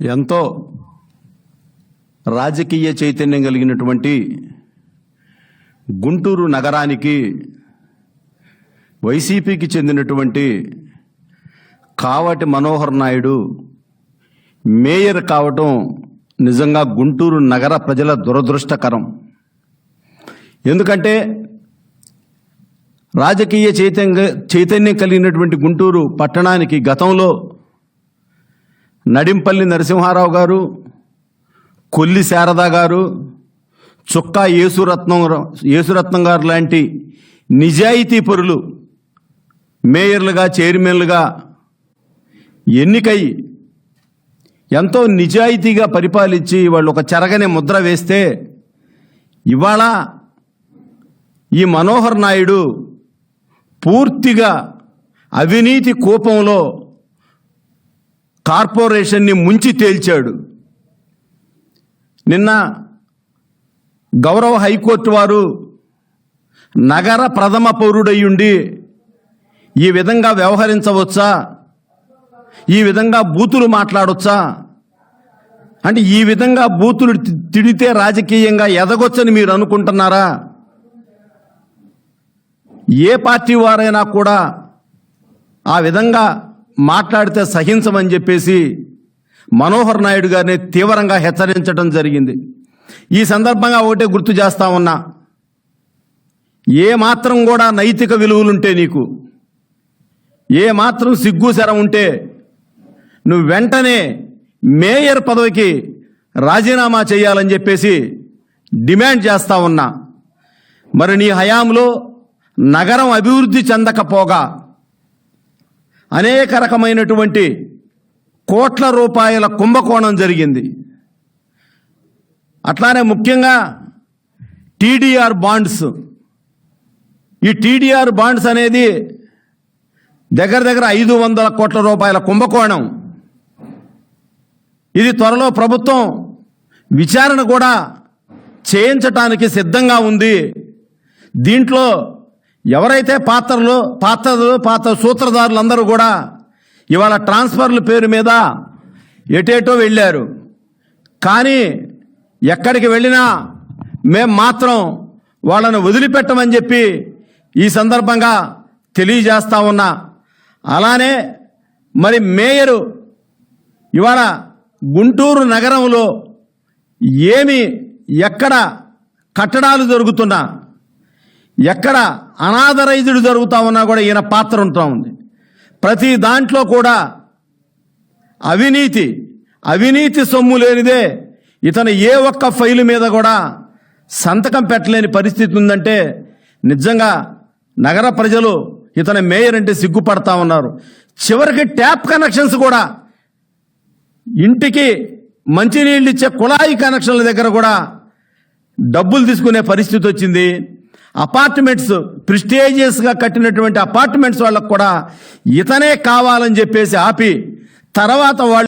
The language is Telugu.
ఎంతో రాజకీయ చైతన్యం కలిగినటువంటి గుంటూరు నగరానికి వైసీపీకి చెందినటువంటి కావటి మనోహర్ నాయుడు మేయర్ కావటం నిజంగా గుంటూరు నగర ప్రజల దురదృష్టకరం. ఎందుకంటే రాజకీయ చైతన్య చైతన్యం కలిగినటువంటి గుంటూరు పట్టణానికి గతంలో నడింపల్లి నరసింహారావు గారు కొల్లి శారద గారు చుక్కా యేసురత్నం యేసురత్నం గారు లాంటి నిజాయితీ పరులు మేయర్లుగా చైర్మన్లుగా ఎన్నికై ఎంతో నిజాయితీగా పరిపాలించి వాళ్ళు ఒక చెరగని ముద్ర వేస్తే ఇవాళ ఈ మనోహర్ నాయుడు పూర్తిగా అవినీతి కోపంలో కార్పొరేషన్ని ముంచి తేల్చాడు. నిన్న గౌరవ హైకోర్టు వారు నగర ప్రథమ పౌరుడయ్యుండి ఈ విధంగా వ్యవహరించవచ్చా? ఈ విధంగా బూతులు మాట్లాడొచ్చా? అంటే ఈ విధంగా బూతులు తి- తిడితే రాజకీయంగా ఎదగొచ్చని మీరు అనుకుంటున్నారా? ఏ పార్టీ వారైనా కూడా ఆ విధంగా మాట్లాడితే సహించమని చెప్పేసి మనోహర్ నాయుడు గారిని తీవ్రంగా హెచ్చరించడం జరిగింది. ఈ సందర్భంగా ఒకటే గుర్తు చేస్తా ఉన్నా. ఏ మాత్రం కూడా నైతిక విలువలుంటే నీకు ఏ మాత్రం సిగ్గు శర ఉంటే నువ్వు వెంటనే మేయర్ పదవికి రాజీనామా చేయాలని చెప్పేసి డిమాండ్ చేస్తా ఉన్నా. మరి నీ హయాంలో నగరం అభివృద్ధి చెందకపోగా అనేక రకమైనటువంటి కోట్ల రూపాయల కుంభకోణం జరిగింది. అట్లానే ముఖ్యంగా టీడీఆర్ బాండ్స్. ఈ టీడీఆర్ బాండ్స్ అనేది దగ్గర దగ్గర ఐదు వందల కోట్ల రూపాయల కుంభకోణం. ఇది త్వరలో ప్రభుత్వం విచారణ కూడా చేయించటానికి సిద్ధంగా ఉంది. దీంట్లో ఎవరైతే పాత్రలు పాత్రలు పాత్ర సూత్రధారులందరూ కూడా ఇవాళ ట్రాన్స్ఫర్ల పేరు మీద ఎటేటో వెళ్ళారు. కానీ ఎక్కడికి వెళ్ళినా మేం మాత్రం వాళ్ళను వదిలిపెట్టమని చెప్పి ఈ సందర్భంగా తెలియజేస్తా ఉన్నా. అలానే మరి మేయరు ఇవాళ గుంటూరు నగరంలో ఏమి ఎక్కడ కట్టడాలు జరుగుతున్నా ఎక్కడ అనాథరైజుడు జరుగుతా ఉన్నా కూడా ఈయన పాత్ర ఉంటా ఉంది. ప్రతి దాంట్లో కూడా అవినీతి అవినీతి సొమ్ము లేనిదే ఇతను ఏ ఒక్క ఫైలు మీద కూడా సంతకం పెట్టలేని పరిస్థితి ఉందంటే నిజంగా నగర ప్రజలు ఇతని మేయర్ అంటే సిగ్గుపడతా ఉన్నారు. చివరికి ట్యాప్ కనెక్షన్స్ కూడా ఇంటికి మంచినీళ్ళు ఇచ్చే కుళాయి కనెక్షన్ల దగ్గర కూడా డబ్బులు తీసుకునే పరిస్థితి వచ్చింది. అపార్ట్మెంట్స్ ప్రిస్టేజియస్గా కట్టినటువంటి అపార్ట్మెంట్స్ వాళ్ళకు కూడా ఇతనే కావాలని చెప్పేసి ఆపి తర్వాత వాళ్ళు